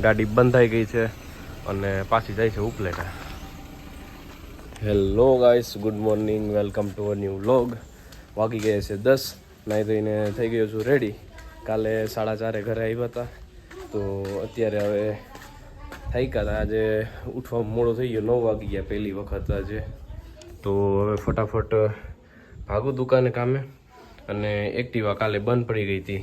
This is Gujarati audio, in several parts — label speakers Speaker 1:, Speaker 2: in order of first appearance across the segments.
Speaker 1: ગાડી બંધ થઈ ગઈ છે અને પાછી જાય છે Upleta. Hello guys good morning welcome to a new vlog વાગી ગયા છે દસ નાહી ધોઈને થઈ ગયો છું રેડી કાલે સાડા ચારે ઘરે આવ્યા હતા. તો અત્યારે હવે થઈ ગયા આજે ઉઠવા મોડો થઈ ગયો, નવ વાગી ગયા પહેલી વખત આજે. તો હવે ફટાફટ ભાગો દુકાને કામે. અને એક્ટિવા કાલે બંધ પડી ગઈ હતી.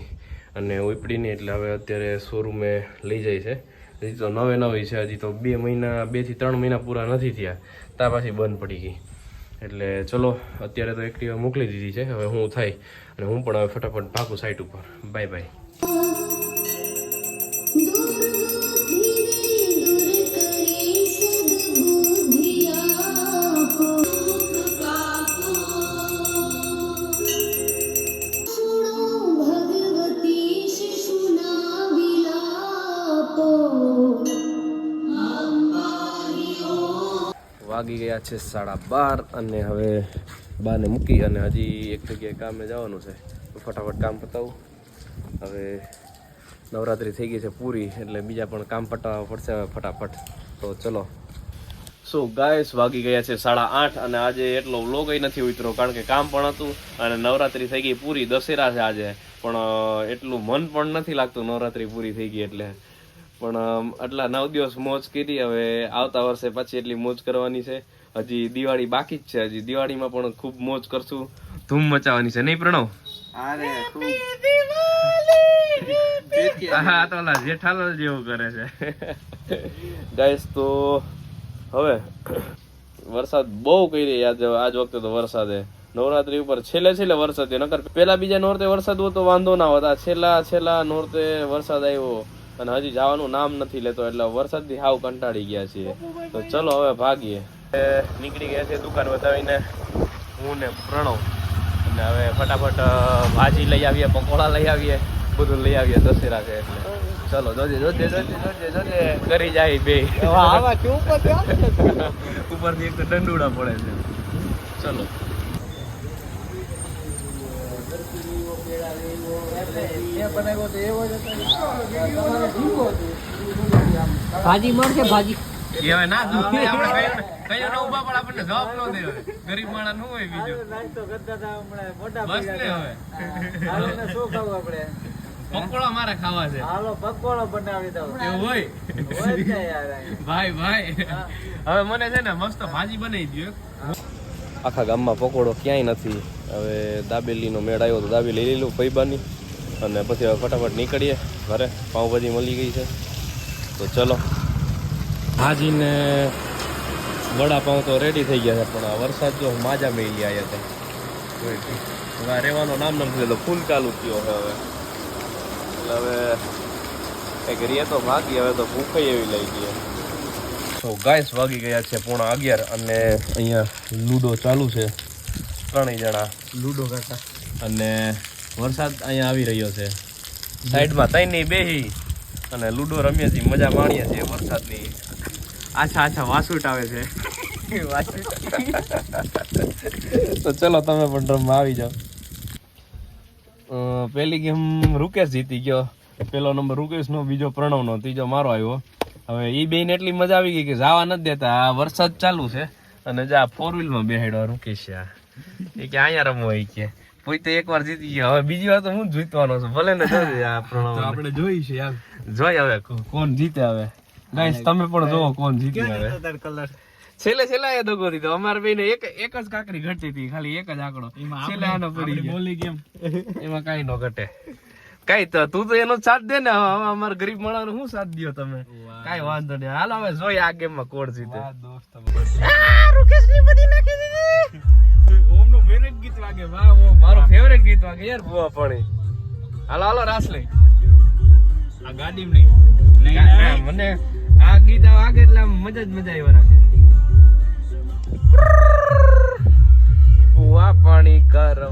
Speaker 1: અને ઉપડીને એટલે હવે અત્યારે શોરૂમે લઈ જાય છે. હજી તો નવે નવી છે, હજી તો બે મહિના બેથી ત્રણ મહિના પૂરા નથી થયા. ત્યાં પાછી બંધ પડી ગઈ. એટલે ચલો, અત્યારે તો એક્ટિવા મોકલી દીધી છે. હવે હું થાય અને હું પણ હવે ફટાફટ ભાગું સાઈટ ઉપર. બાય બાય વાગી ગયા છે સાડા બાર અને હવે બાને મૂકી અને હજી એક જગ્યાએ કામે જવાનું છે. તો ફટાફટ કામ પતાવું. હવે નવરાત્રિ થઈ ગઈ છે પૂરી, એટલે બીજા પણ કામ પટાવવા પડશે હવે ફટાફટ. તો ચલો. સો ગાયસ વાગી ગયા છે સાડા આઠ અને આજે એટલો વ્લોગ નથી ઉતરો કારણ કે કામ પણ હતું અને નવરાત્રિ થઈ ગઈ પૂરી, દશેરા છે આજે. પણ એટલું મન પણ નથી લાગતું નવરાત્રી પૂરી થઈ ગઈ એટલે. પણ આટલા નવ દિવસ મોજ કરી હવે આવતા વર્ષે પછી એટલી મોજ કરવાની છે. હજી દિવાળી બાકી જ છે હજી દિવાળીમાં પણ ખૂબ મોજ કરશું. ધૂમ મચાવવાની છે નહીં પ્રણવ? હા તો ઓલા જેઠાલાલ જેવું કરે છે. ગાઈસ તો હવે વરસાદ બહુ કરી આજ આજ વખતે તો વરસાદે. નવરાત્રી ઉપર છેલ્લે છેલ્લે વરસાદ નકર પેલા બીજા નોરતે વરસાદ હોતો વાંધો ના હોતા છેલ્લા છેલ્લા નોરતે વરસાદ આવ્યો. અને હજી જવાનું નામ નથી લેતો એટલે વરસાદથી હાવ કંટાળી ગયા છીએ. તો ચલો હવે ભાગીએ. નીકળી ગયા છે દુકાન બતાવીને. હું ને પ્રણવ. અને હવે ફટાફટ ભાજી લઈ આવીએ પકોડા લઈ આવીએ. બધું લઈ આવીએ દશેરા છે એટલે. ચલો જોજે જોજે જોજે જોજે જોજે. કરી જાય બે.
Speaker 2: આવા કેવું
Speaker 1: ઉપરથી એક તો દંડુડા પડે છે. ચલો.
Speaker 2: ભાજી મળશે ભાજી.
Speaker 1: એ ના જવાબ દે, આપણે કયો કયો ના ઊભા પણ આપણને જવાબ ન દે ગરીબ માણસનું હોય બીજું. બસ ને હવે પકોડા મારે ખાવા છે. એવું હોય? ભાઈ ભાઈ. હવે મને છે ને મસ્ત ભાજી બનાવી દો આખા ગામમાં પકોડો ક્યાંય નથી. હવે દાબેલીનો મેળ આવ્યો તો દાબેલી લઈ લઉં પૈબાની. અને પછી હવે ફટાફટ નીકળીએ. ઘરે પાઉંભાજી મળી ગઈ છે. તો ચલો. ભાજીને વડાપાઉં તો રેડી થઈ ગયા છે, પણ વરસાદ જો માજા મેલી આવ્યા હતા હવે રહેવાનો નામ નથી લીધો ફૂલ ચાલુ થયો છે હવે. એટલે હવે કંઈક રીએ તો ભાગી હવે તો ભૂખ એવી લઈ ગઈ તો ગાઈસ વાગી ગયા છે પોણા અગિયાર અને અહીંયા લૂડો ચાલુ છે. ત્રણેય જણા.
Speaker 2: લૂડો કાકા.
Speaker 1: અને વરસાદ અહીંયા આવી રહ્યો છે. સાઈડમાં તઈની બેહી અને લૂડો રમીએ છીએ મજા માણીએ છીએ વરસાદની. આછા આછા વાસુટ આવે છે. તો ચલો તમે પણ રમવા આવી જાઓ. પહેલી ગેમ રૂકેશ જીતી ગયો. પેલો નંબર રૂકેશનો બીજો પ્રણવનો ત્રીજો મારો આવ્યો. હવે એ બેન એટલી મજા આવી ગઈ કે જવા નથી દેતા. આ વરસાદ ચાલુ છે અને જા ફોર વ્હીલમાં બેહાડ્યો રૂકેશ આ. એ કે અહીંયા રમવો એ કે. પોતે એકવાર જીતી ગયો. હવે બીજી વાર તો હું જીતવાનો છું. ભલે ને આ પ્રણવ.
Speaker 2: આપણે જોઈ છે યાર
Speaker 1: જોઈ હવે કોણ જીતે હવે? ગાઈસ તમે પણ જોવો કોણ જીતે હવે.
Speaker 2: કલર
Speaker 1: છેલ્લે છેલ્લા એ દગો દીધો અમારે બેને એક એક જ કાકરી ઘટતી હતી. ખાલી એક જ આંકડો. છેલ્લે આનો પડી ગયો.
Speaker 2: બોલી કેમ
Speaker 1: એમાં કાઈ ન ઘટે. કઈ તો તું તો એનો સાથ દે ને અમાર ગરીબ માણસ શું સાથ દ્યો તમે? કાઈ વાંધો નહીં. હાલ હવે જોઈએ આ ગેમમાં કોણ જીતે.
Speaker 2: દોસ્ત ઓમનું ફેવરેટ ગીત વાગે. વાહ
Speaker 1: મારું ફેવરેટ ગીત વાગે યાર. બુઆ પાણી હાલો હાલો રાસ લઈ.
Speaker 2: આ ગાડી નહીં
Speaker 1: ના, ના, મને આ ગીત વાગે એટલે આમ મજા જ મજા આવી રાખે. બુઆ પાણી કરવા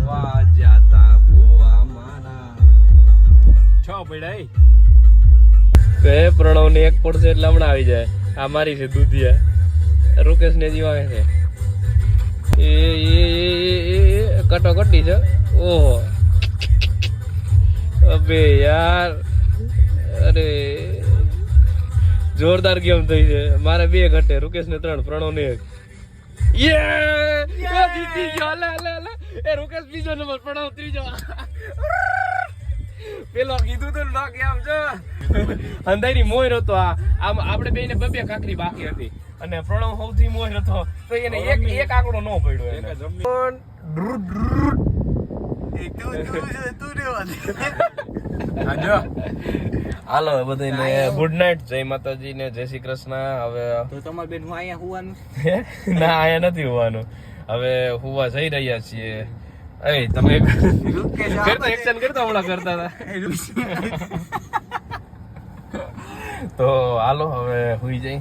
Speaker 2: પડ્યા એ
Speaker 1: પ્રણવ ને એક પડશે એટલે હમણાં આવી જાય. આ મારી છે દૂધિયા રૂકેશ ને જીવાવે છે. એ એ એ કટોકટી છે. ઓહો. અબે યાર. અરે. જોરદાર ગેમ થઈ છે. મારે બે ઘટે, રૂકેશ ને ત્રણ પ્રણવ ને એક. યે! જીતી એ રૂકેશ બીજો નંબર, પ્રણવ ત્રીજો. પેલો કીધું તો ના કે આમ જો. અંધારી મોર હતો આ. આમ આપણે બેને બબે કાકરી બાકી હતી. અને પ્રણવ સૌથી મોર હતો. તો એને એક એક આંકડો ન પડ્યો એને પણ ડ્રુ ડ્રુ. હાલો. બધાને ગુડ નાઇટ જય માતાજી ને જય શ્રી કૃષ્ણ. હવે
Speaker 2: તો તમારે બેન હું અહીંયા હોવાનું?
Speaker 1: ના અહીંયા નથી હોવાનું. હવે હોવા જઈ રહ્યા છીએ. એ તમે કરતા એક્શન કરતા હમણાં કરતા હતા. તો હાલો હવે હુઈ જઈ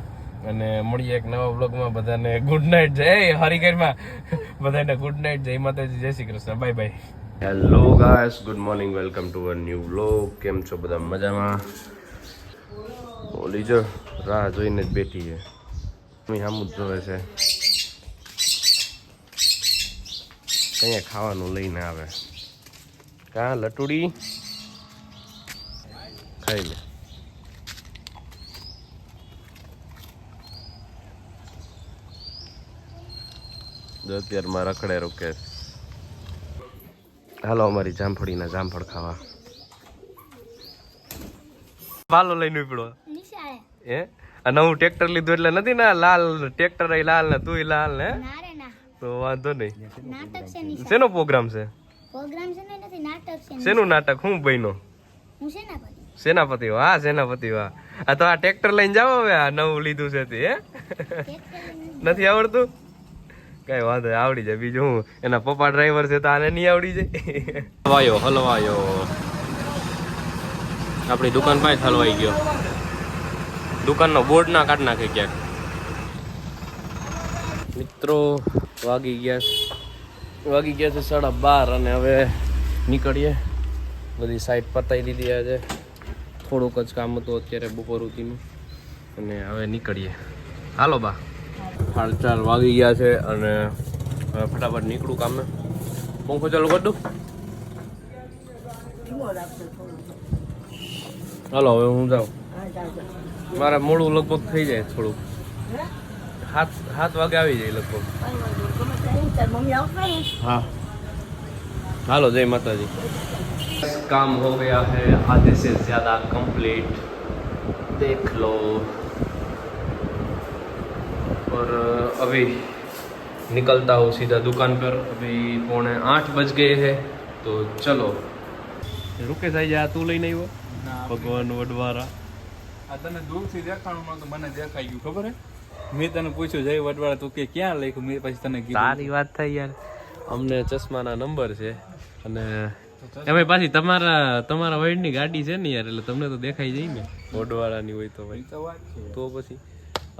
Speaker 1: અને મળીએ એક નવા બ્લોગમાં બધાને ગુડ નાઇટ જય હરિગરમાં બધાને ગુડ નાઇટ જય માતાજી જય Shri Krishna. Bye bye hello guys good morning welcome to a new blog કેમ છો બધા? મજામાં? ઓલી જો રાહ જોઈને જ બેઠી છે. મમ્મી સામું જ જોવે છે. કઈ ખાવાનું લઈને આવે. કા લટુડી? ખાઈ લે. અત્યારમાં રખડે રોકે. હાલો અમારી જામફળીના જામફળ ખાવા. પાલો લઈને ઉપડો. હે? અને હું ટ્રેક્ટર લીધું એટલે નથી ને લાલ ટ્રેક્ટર લાલ ને તું લાલ ને
Speaker 3: ના ના
Speaker 1: તો વાંધો નહીં.
Speaker 3: નાટક છે નિશાળ
Speaker 1: શેનો પ્રોગ્રામ છે?
Speaker 3: પ્રોગ્રામ છે ને નથી નાટક છે
Speaker 1: શેનું નાટક? હું
Speaker 3: બહેનો
Speaker 1: સેનાપતિ. વાહ સેનાપતિ વાહ. આ તો આ ટ્રેક્ટર લઈને જાવ હવે આ નવું લીધું છે તે નથી આવડતું? કઈ વાંધો નહીં, આવડી જાય. બીજું હું એના પપ્પા ડ્રાઈવર છે તો આને નહીં આવડી જાય? હલવાયો હલવાયો. આપણી દુકાન પાસે હલવાઈ ગયો. દુકાનનો બોર્ડ ના કાઢ નાખે ક્યાંક. મિત્રો વાગી ગયા વાગી ગયા છે સાડા બાર અને હવે નીકળીએ. બધી સાઈડ પતાવી દીધી આજે. થોડુંક જ કામ હતું અત્યારે બપોર સુધીનું અને હવે નીકળીએ. હાલો બા. હાલ ચાર વાગી ગયા છે અને હવે ફટાફટ નીકળું કામે. પંખો ચાલુ કરી દઉં. હાલો, હવે હું જાઉં. મારે મોડું લગભગ થઈ જાય થોડુંક. સાત સાત વાગે આવી જાય લગભગ. हाँ हेलो जय माता जी काम हो गया है आधे से ज़्यादा कंप्लीट देख लो और अभी निकलता हूँ सीधा दुकान पर अभी पौने आठ बज गए हैं तो चलो रुके साई जा तू लई नहीं वो
Speaker 2: ના
Speaker 1: भगवान वडवारा
Speaker 2: આ તને દૂરથી દેખાણું નતું મને દેખાઈ ગયું ખબર હે મેં તને પૂછ્યું જય વડવાળા તું કે ક્યાં લખ્યું? મેં પછી તને કીધું.
Speaker 1: તારી વાત થઈ યાર. અમને ચશ્માના નંબર છે અને એમાં પાછી તમારા તમારા વાઈડની ગાડી છે ને યાર એટલે તમને તો દેખાઈ જાય ને. ઓડવાળાની હોય તો ભાઈ
Speaker 2: તો વાત
Speaker 1: તો પછી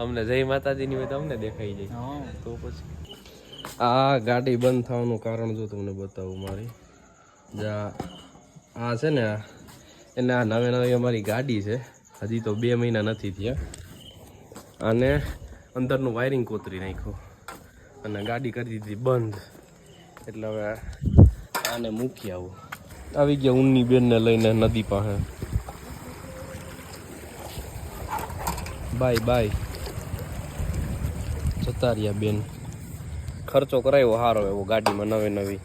Speaker 1: અમને જય માતાજીની હોય તો અમને દેખાઈ જાય. તો પછી. આ ગાડી બંધ થવાનું કારણ જો તમને બતાવું મારી. જા આ છે ને એને આ નવે નવી અમારી ગાડી છે. હજી તો બે મહિના નથી થયા. અને અંદરનું વાયરિંગ કોતરી નાખ્યું અને ગાડી કરી દીધી બંધ. એટલે હવે આને મૂકી આવું. આવી ગયા ઊનની બેનને લઈને નદી પાસે. Bye bye. જતા રહ્યા બેન. ખર્ચો કરાવ્યો સારો એવો ગાડીમાં નવી નવી.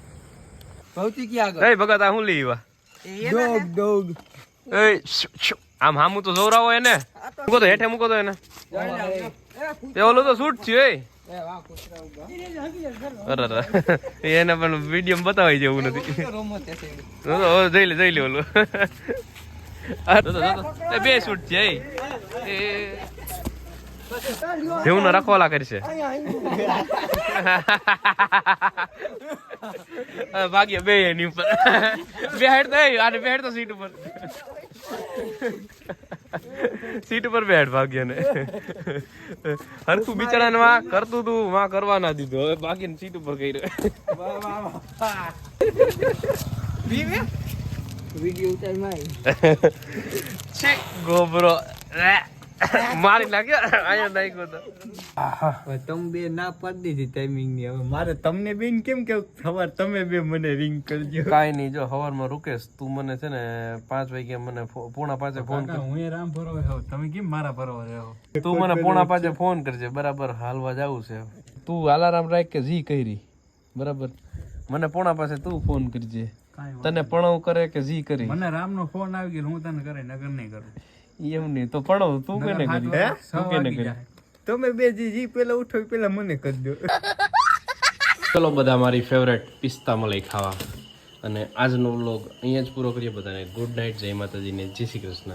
Speaker 2: ક્યાં
Speaker 1: એ ભગત આ હું લઈ આવ્યા?
Speaker 2: Dog dog.
Speaker 1: એ. આમ હામું તો જોરાવો એને. મૂકો તો હેઠે મૂકો તો એને. એ ઓલું તો શૂટ થયું એ. એને પણ વીડિયો બતાવાય જેવું નથી. તો, જોઈ લે જઈ લે ઓલું. તો, બે શૂટ છે જેવું ના રખવાલા કરશે ભાગ્ય બે એની ઉપર. બે હેડ તો બે હેડ તો સીટ ઉપર. સીટ ઉપર બેઠ ભાગ્યને. હરખું બિચારાને માં કરતું તું માં કરવા ના દીધું. હવે ભાગ્યને સીટ ઉપર કર્યું.
Speaker 2: વીડિયો ઉતારમાં
Speaker 1: છે ગોબરો. મારી નાખ્યો અહીંયા નાખ્યો તો.
Speaker 4: તમે બે ના પાડી દીધી ટાઈમિંગની. હવે મારે તમને બેન કેમ કે ખબર તમે બે મને રિંગ કરજો.
Speaker 1: કાંઈ નહીં જો સવારમાં રૂકેશ તું મને છે ને પાંચ વાગે મને પોણા પાંચે ફોન કર.
Speaker 2: હું રામ ભરો રહ્યો તમે કેમ મારા ભરો રહ્યો
Speaker 1: તું મને પોણા પાંચે ફોન કરજે બરાબર? હાલવા જવું છે. તું અલારામ રાખ કે જી કરી. બરાબર? મને પોણા પાસે તું ફોન કરજે. તને પણ કરે કે જી કરી?
Speaker 2: મને રામનો ફોન આવી ગયો હું તને કરે નગર નહીં કરું.
Speaker 1: એમ નહીં તો પડો તું કેને કરી? તું કેને કરી?
Speaker 4: તમે બે જી જી પેલા ઉઠો પેલા મને કરી દો.
Speaker 1: ચલો બધા મારી ફેવરેટ પિસ્તા મલાઈ ખાવા. અને આજનો વ્લોગ અહીંયા જ પૂરો કરીએ બધાને. ગુડ નાઇટ જય માતાજીને. જય શ્રી કૃષ્ણ.